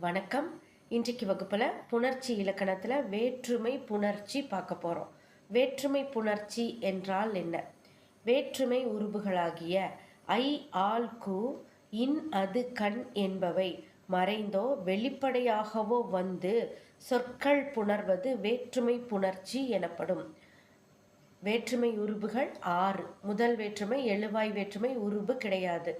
வணக்கம். இன்றைக்கு வகுப்பில் புணர்ச்சி இலக்கணத்தில் வேற்றுமை புணர்ச்சி பார்க்க போகிறோம் வேற்றுமை புணர்ச்சி என்றால் என்ன? வேற்றுமை உருபுகளாகிய ஐ ஆல் கு இன் அது கண் என்பவை மறைந்தோ வெளிப்படையாகவோ வந்து சொற்கள் புணர்வது வேற்றுமை புணர்ச்சி எனப்படும். வேற்றுமை உருபுகள் ஆறு. முதல் வேற்றுமை எழுவாய் வேற்றுமை உருபு கிடையாது.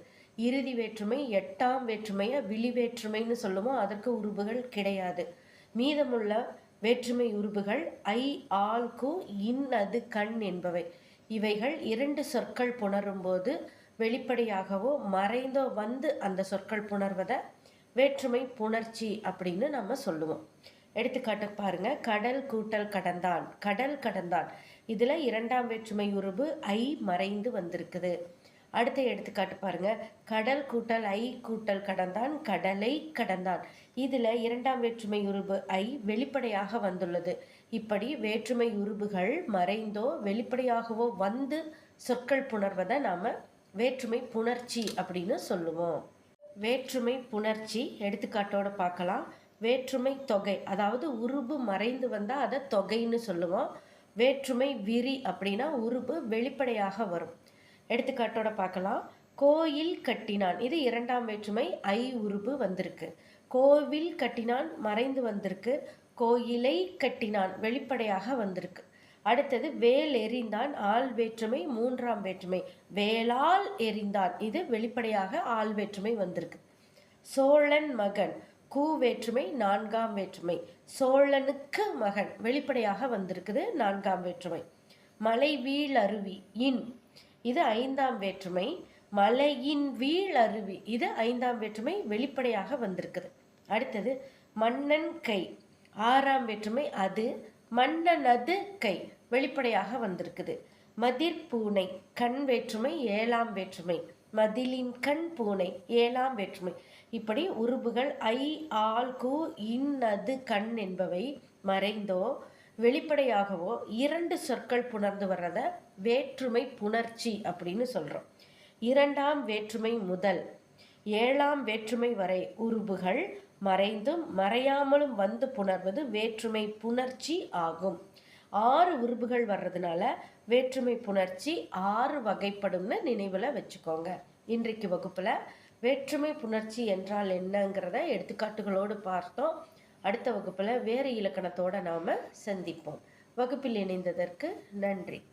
இறுதி வேற்றுமை எட்டாம் வேற்றுமையை விழி வேற்றுமைன்னு சொல்லுவோம். அதற்கு உருபுகள் கிடையாது. மீதமுள்ள வேற்றுமை உருபுகள் ஐ ஆல் கு இன் அது கண் என்பவை. இவைகள் இரண்டு சொற்கள் புணரும்போது வெளிப்படையாகவோ மறைந்தோ வந்து அந்த சொற்கள் புணர்வதை வேற்றுமை புணர்ச்சி அப்படின்னு நம்ம சொல்லுவோம். எடுத்துக்காட்டு பாருங்க. கடல் கூட்டல் கடந்தான். கடல் கடந்தான். இதுல இரண்டாம் வேற்றுமை உருபு ஐ மறைந்து வந்திருக்குது. அடுத்த எடுத்துக்காட்டு பாருங்க. கடல் கூட்டல் ஐ கூட்டல் கடந்தான். கடலை கடந்தான். இதுல இரண்டாம் வேற்றுமை உருபு ஐ வெளிப்படையாக வந்துள்ளது. இப்படி வேற்றுமை உருபுகள் மறைந்தோ வெளிப்படையாகவோ வந்து சொற்கள் புணர்வதை நாம வேற்றுமை புணர்ச்சி அப்படின்னு சொல்லுவோம். வேற்றுமை புணர்ச்சி எடுத்துக்காட்டோட பார்க்கலாம். வேற்றுமை தொகை. அதாவது உருபு மறைந்து வந்தால் அதை தொகைன்னு சொல்லுவோம். வேற்றுமை விரி அப்படின்னா உருபு வெளிப்படையாக வரும். எடுத்துக்காட்டோட பார்க்கலாம். கோயில் கட்டினான். இது இரண்டாம் வேற்றுமை. ஐ உருபு வந்திருக்கு. கோவில் கட்டினான் மறைந்து வந்திருக்கு. கோயிலை கட்டினான் வெளிப்படையாக வந்திருக்கு. அடுத்தது வேல் எறிந்தான் ஆள் வேற்றுமை. மூன்றாம் வேற்றுமை. வேளால் எறிந்தான் இது வெளிப்படையாக ஆள் வேற்றுமை வந்திருக்கு. சோழன் மகன். கூ வேற்றுமை நான்காம் வேற்றுமை. சோழனுக்கு மகன். வெளிப்படையாக வந்திருக்குது நான்காம் வேற்றுமை. மலை வீழருவி இன். இது ஐந்தாம் வேற்றுமை. மலையின் வீழருவி. இது ஐந்தாம் வேற்றுமை. வெளிப்படையாக வந்திருக்குது. அடுத்தது மன்னன் கை. ஆறாம் வேற்றுமை அது. மன்னனது கை. வெளிப்படையாக வந்திருக்குது. மதிர் பூனை கண் வேற்றுமை ஏழாம் வேற்றுமை. மதிலின் கண் பூனை ஏழாம் வேற்றுமை. இப்படி உருபுகள் ஐ ஆல் கு இன்னது கண் என்பவை மறைந்தோ வெளிப்படையாகவோ இரண்டு சொற்கள் புணர்ந்து வர்றத வேற்றுமை புணர்ச்சி அப்படின்னு சொல்கிறோம் இரண்டாம் வேற்றுமை முதல் ஏழாம் வேற்றுமை வரை உருபுகள் மறைந்தும் மறையாமலும் வந்து புணர்வது வேற்றுமை புணர்ச்சி ஆகும். ஆறு உறுப்புகள் வர்றதுனால வேற்றுமை புணர்ச்சி ஆறு வகைப்படும்னு நினைவில் வச்சுக்கோங்க. இன்றைக்கு வகுப்பில் வேற்றுமை புணர்ச்சி என்றால் என்னங்கிறத எடுத்துக்காட்டுகளோடு பார்த்தோம். அடுத்த வகுப்பில் வேறு இலக்கணத்தோடு நாம் சந்திப்போம். வகுப்பில் இணைந்ததற்கு நன்றி.